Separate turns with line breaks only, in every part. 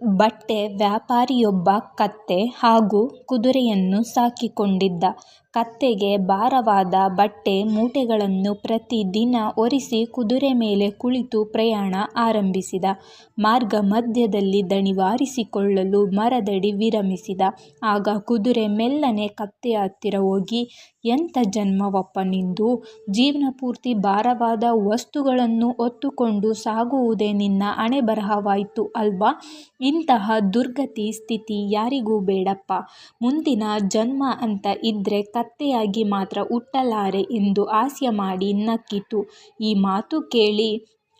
ಬಟ್ಟೆ ವ್ಯಾಪಾರಿಯೊಬ್ಬ ಕತ್ತೆ ಹಾಗೂ ಕುದುರೆಯನ್ನು ಸಾಕಿಕೊಂಡಿದ್ದ. ಕತ್ತೆಗೆ ಭಾರವಾದ ಬಟ್ಟೆ ಮೂಟೆಗಳನ್ನು ಪ್ರತಿ ದಿನ ಹೊರಿಸಿ ಕುದುರೆ ಮೇಲೆ ಕುಳಿತು ಪ್ರಯಾಣ ಆರಂಭಿಸಿದ. ಮಾರ್ಗ ಮಧ್ಯದಲ್ಲಿ ದಣಿವಾರಿಸಿಕೊಳ್ಳಲು ಮರದಡಿ ವಿರಮಿಸಿದ. ಆಗ ಕುದುರೆ ಮೆಲ್ಲನೆ ಕತ್ತೆಯ ಹತ್ತಿರ ಹೋಗಿ, "ಎಂಥ ಜನ್ಮವಪ್ಪ ನಿಂದು. ಜೀವನ ಪೂರ್ತಿ ಭಾರವಾದ ವಸ್ತುಗಳನ್ನು ಹೊತ್ತುಕೊಂಡು ಸಾಗುವುದೇ ನಿನ್ನ ಹಣೆಬರಹವಾಯ್ತು ಅಲ್ವಾ. ಇಂತಹ ದುರ್ಗತಿ ಸ್ಥಿತಿ ಯಾರಿಗೂ ಬೇಡಪ್ಪ. ಮುಂದಿನ ಜನ್ಮ ಅಂತ ಇದ್ರೆ ಕತ್ತೆಯಾಗಿ ಮಾತ್ರ ಹುಟ್ಟಲಾರೆ" ಎಂದು ಹಾಸ್ಯ ಮಾಡಿ ನಕ್ಕಿತು. ಈ ಮಾತು ಕೇಳಿ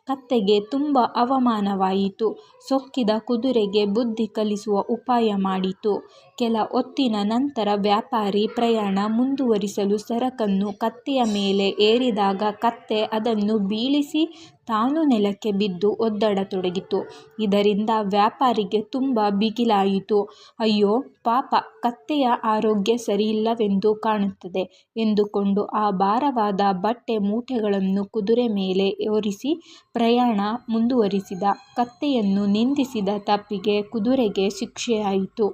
ಕತ್ತೆಗೆ ತುಂಬ ಅವಮಾನವಾಯಿತು. ಸೊಕ್ಕಿದ ಕುದುರೆಗೆ ಬುದ್ಧಿ ಕಲಿಸುವ ಉಪಾಯ ಮಾಡಿತು. ಕೆಲ ಹೊತ್ತಿನ ನಂತರ ವ್ಯಾಪಾರಿ ಪ್ರಯಾಣ ಮುಂದುವರಿಸಲು ಸರಕನ್ನು ಕತ್ತೆಯ ಮೇಲೆ ಏರಿದಾಗ ಕತ್ತೆ ಅದನ್ನು ಬೀಳಿಸಿ ತಾನು ನೆಲಕ್ಕೆ ಬಿದ್ದು ಒದ್ದಾಡತೊಡಗಿತು. ಇದರಿಂದ ವ್ಯಾಪಾರಿಗೆ ತುಂಬ ಬಿಗಿಲಾಯಿತು "ಅಯ್ಯೋ, ಪಾಪ, ಕತ್ತೆಯ ಆರೋಗ್ಯ ಸರಿಯಿಲ್ಲವೆಂದು ಕಾಣುತ್ತದೆ" ಎಂದುಕೊಂಡು ಆ ಭಾರವಾದ ಬಟ್ಟೆ ಮೂಟೆಗಳನ್ನು ಕುದುರೆ ಮೇಲೆ ಹೊರಿಸಿ ಪ್ರಯಾಣ ಮುಂದುವರಿಸಿದ. ಕತ್ತೆಯನ್ನು ನಿಂದಿಸಿದ ತಪ್ಪಿಗೆ ಕುದುರೆಗೆ ಶಿಕ್ಷೆಯಾಯಿತು.